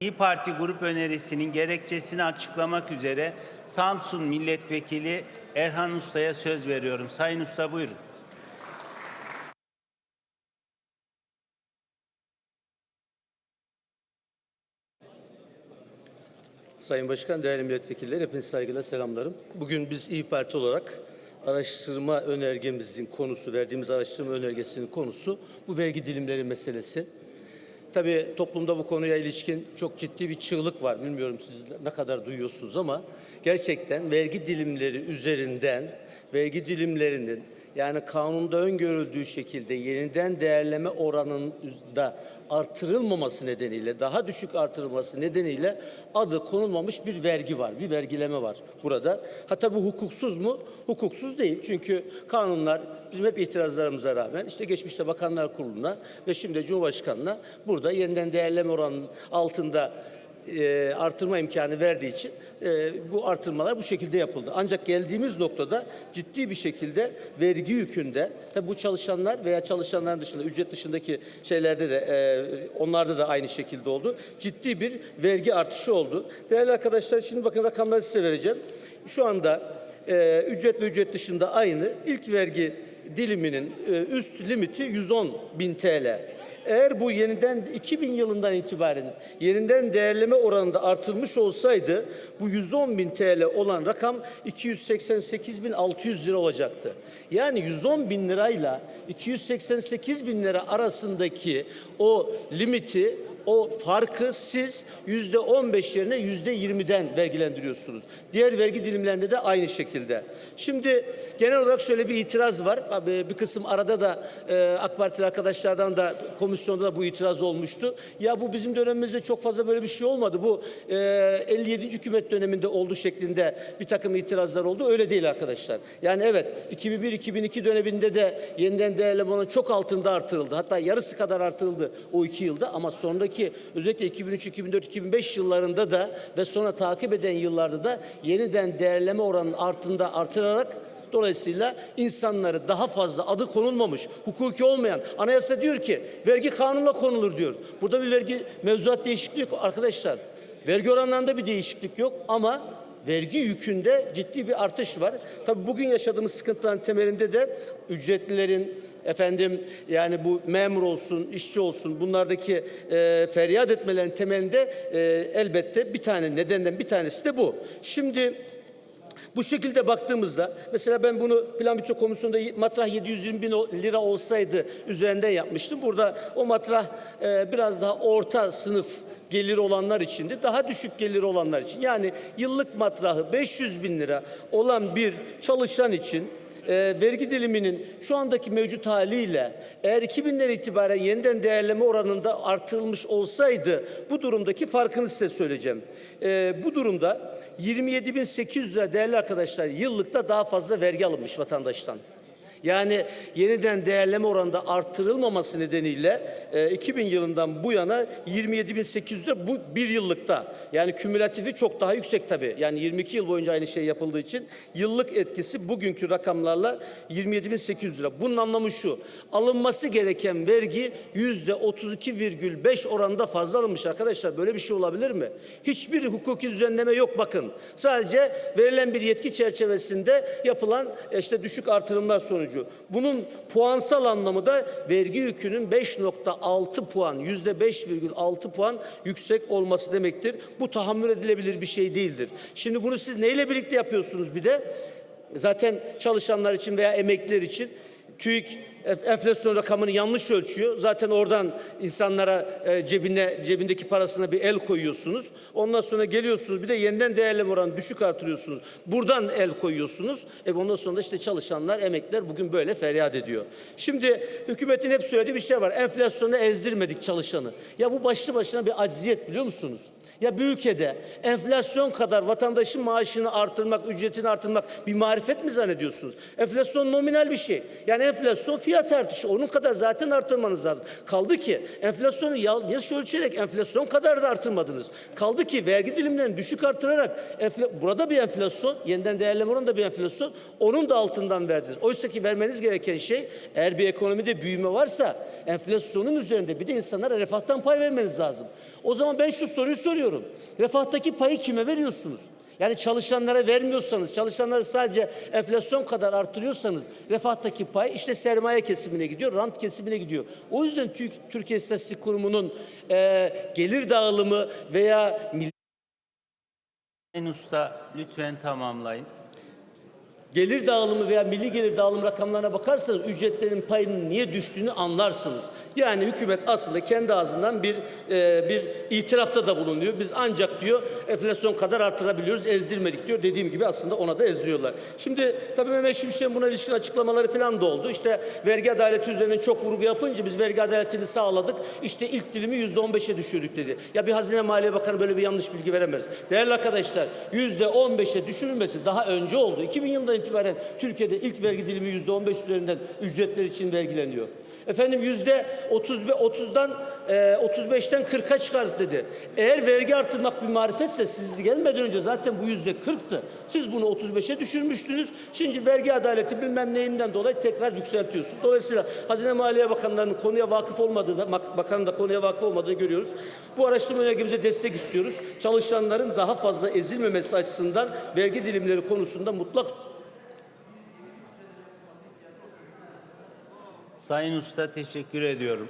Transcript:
İyi Parti grup önerisinin gerekçesini açıklamak üzere Samsun Milletvekili Erhan Usta'ya söz veriyorum. Sayın Usta buyurun. Sayın Başkan, değerli milletvekilleri, hepiniz saygıyla selamlarım. Bugün biz İyi Parti olarak araştırma önergemizin konusu, verdiğimiz araştırma önergesinin konusu bu vergi dilimleri meselesi. Tabii toplumda bu konuya ilişkin çok ciddi bir çığlık var. Bilmiyorum siz ne kadar duyuyorsunuz ama gerçekten vergi dilimleri üzerinden vergi dilimlerinin yani kanunda öngörüldüğü şekilde yeniden değerleme oranında artırılmaması nedeniyle, daha düşük artırılması nedeniyle adı konulmamış bir vergi var, bir vergileme var burada. Hatta bu hukuksuz mu? Hukuksuz değil. Çünkü kanunlar bizim hep itirazlarımıza rağmen işte geçmişte Bakanlar Kurulu'na ve şimdi Cumhurbaşkanı'na burada yeniden değerleme oranının altında e, artırma imkanı verdiği için e, bu artırmalar bu şekilde yapıldı. Ancak geldiğimiz noktada ciddi bir şekilde vergi yükünde tabi bu çalışanlar veya çalışanların dışında ücret dışındaki şeylerde de e, onlarda da aynı şekilde oldu. Ciddi bir vergi artışı oldu. Değerli arkadaşlar şimdi bakın rakamları size vereceğim. Şu anda e, ücret ve ücret dışında aynı. İlk vergi diliminin üst limiti 110 bin TL. Eğer bu yeniden 2000 yılından itibaren yeniden değerleme oranında artırılmış olsaydı bu 110 bin TL olan rakam 288 bin 600 lira olacaktı. Yani 110 bin lirayla 288 bin lira arasındaki o limiti o farkı siz yüzde 15 yerine yüzde 20'den vergilendiriyorsunuz. Diğer vergi dilimlerinde de aynı şekilde. Şimdi genel olarak şöyle bir itiraz var. Abi, Bir kısım arada da e, AK Partili arkadaşlardan da komisyonda da bu itiraz olmuştu. Ya bu bizim dönemimizde çok fazla böyle bir şey olmadı. Bu e, 57. hükümet döneminde oldu şeklinde bir takım itirazlar oldu. Öyle değil arkadaşlar. Yani evet 2001-2002 döneminde de yeniden değerleme çok altında artırıldı. Hatta yarısı kadar artırıldı o iki yılda ama sonraki özellikle 2003, 2004, 2005 yıllarında da ve sonra takip eden yıllarda da yeniden değerleme oranının artıında artırarak Dolayısıyla insanları daha fazla adı konulmamış, hukuki olmayan, anayasa diyor ki vergi kanunla konulur diyor. Burada bir vergi mevzuat değişikliği yok arkadaşlar. Vergi oranlarında bir değişiklik yok ama vergi yükünde ciddi bir artış var. Tabii bugün yaşadığımız sıkıntıların temelinde de ücretlilerin, efendim yani bu memur olsun, işçi olsun bunlardaki e, feryat etmelerin temelinde e, elbette bir tane nedenden bir tanesi de bu. Şimdi bu şekilde baktığımızda mesela ben bunu plan bütçe komisyonunda matrah 720 bin lira olsaydı üzerinden yapmıştım. Burada o matrah e, biraz daha orta sınıf gelir olanlar için daha düşük gelir olanlar için yani yıllık matrahı 500 bin lira olan bir çalışan için e, vergi diliminin şu andaki mevcut haliyle eğer 2000'den itibaren yeniden değerleme oranında artırılmış olsaydı bu durumdaki farkını size söyleyeceğim. E, bu durumda 27.800 lira değerli arkadaşlar yıllıkta daha fazla vergi alınmış vatandaştan. Yani yeniden değerleme oranında artırılmaması nedeniyle e, 2000 yılından bu yana 27.800 lira bu bir yıllıkta. Yani kümülatifi çok daha yüksek tabii. Yani 22 yıl boyunca aynı şey yapıldığı için yıllık etkisi bugünkü rakamlarla 27.800 lira. Bunun anlamı şu. Alınması gereken vergi yüzde 32,5 oranında fazla alınmış arkadaşlar. Böyle bir şey olabilir mi? Hiçbir hukuki düzenleme yok bakın. Sadece verilen bir yetki çerçevesinde yapılan e, işte düşük artırımlar sonucu. Bunun puansal anlamı da vergi yükünün 5.6 puan, yüzde 5,6 puan yüksek olması demektir. Bu tahammül edilebilir bir şey değildir. Şimdi bunu siz neyle birlikte yapıyorsunuz bir de? Zaten çalışanlar için veya emekliler için TÜİK enflasyon rakamını yanlış ölçüyor. Zaten oradan insanlara e, cebine cebindeki parasına bir el koyuyorsunuz. Ondan sonra geliyorsunuz bir de yeniden değerleme oranı düşük artırıyorsunuz. Buradan el koyuyorsunuz. E ondan sonra da işte çalışanlar, emekliler bugün böyle feryat ediyor. Şimdi hükümetin hep söylediği bir şey var. Enflasyonu ezdirmedik çalışanı. Ya bu başlı başına bir acziyet biliyor musunuz? Ya bir ülkede enflasyon kadar vatandaşın maaşını artırmak, ücretini artırmak bir marifet mi zannediyorsunuz? Enflasyon nominal bir şey. Yani enflasyon fiyat artışı. Onun kadar zaten artırmanız lazım. Kaldı ki enflasyonu yanlış ölçerek enflasyon kadar da artırmadınız. Kaldı ki vergi dilimlerini düşük artırarak enfla- burada bir enflasyon, yeniden değerleme oranında bir enflasyon, onun da altından verdiniz. Oysa ki vermeniz gereken şey eğer bir ekonomide büyüme varsa enflasyonun üzerinde bir de insanlara refahtan pay vermeniz lazım. O zaman ben şu soruyu soruyorum. Refahtaki payı kime veriyorsunuz? Yani çalışanlara vermiyorsanız, çalışanları sadece enflasyon kadar artırıyorsanız refahtaki pay işte sermaye kesimine gidiyor, rant kesimine gidiyor. O yüzden Tü- Türkiye İstatistik Kurumu'nun eee, gelir dağılımı veya Sayın Usta lütfen tamamlayın. Gelir dağılımı veya milli gelir dağılımı rakamlarına bakarsanız ücretlerin payının niye düştüğünü anlarsınız. Yani hükümet aslında kendi ağzından bir e, bir itirafta da bulunuyor. Biz ancak diyor enflasyon kadar artırabiliyoruz, ezdirmedik diyor. Dediğim gibi aslında ona da ezdiriyorlar. Şimdi tabii Mehmet Şimşek'in buna ilişkin açıklamaları falan da oldu. İşte vergi adaleti üzerine çok vurgu yapınca biz vergi adaletini sağladık. İşte ilk dilimi yüzde on beşe düşürdük dedi. Ya bir Hazine Maliye Bakanı böyle bir yanlış bilgi veremez. Değerli arkadaşlar yüzde on beşe düşürülmesi daha önce oldu. 2000 yılından itibaren Türkiye'de ilk vergi dilimi yüzde on beş üzerinden ücretler için vergileniyor. Efendim yüzde 30 30'dan e, 35'ten 40'a çıkardık dedi. Eğer vergi artırmak bir marifetse siz gelmeden önce zaten bu yüzde 40'tı. Siz bunu 35'e düşürmüştünüz. Şimdi vergi adaleti bilmem neyinden dolayı tekrar yükseltiyorsunuz. Dolayısıyla Hazine Maliye Bakanlarının konuya vakıf olmadığı da bakanın da konuya vakıf olmadığını görüyoruz. Bu araştırma önergemize destek istiyoruz. Çalışanların daha fazla ezilmemesi açısından vergi dilimleri konusunda mutlak Sayın Usta teşekkür ediyorum.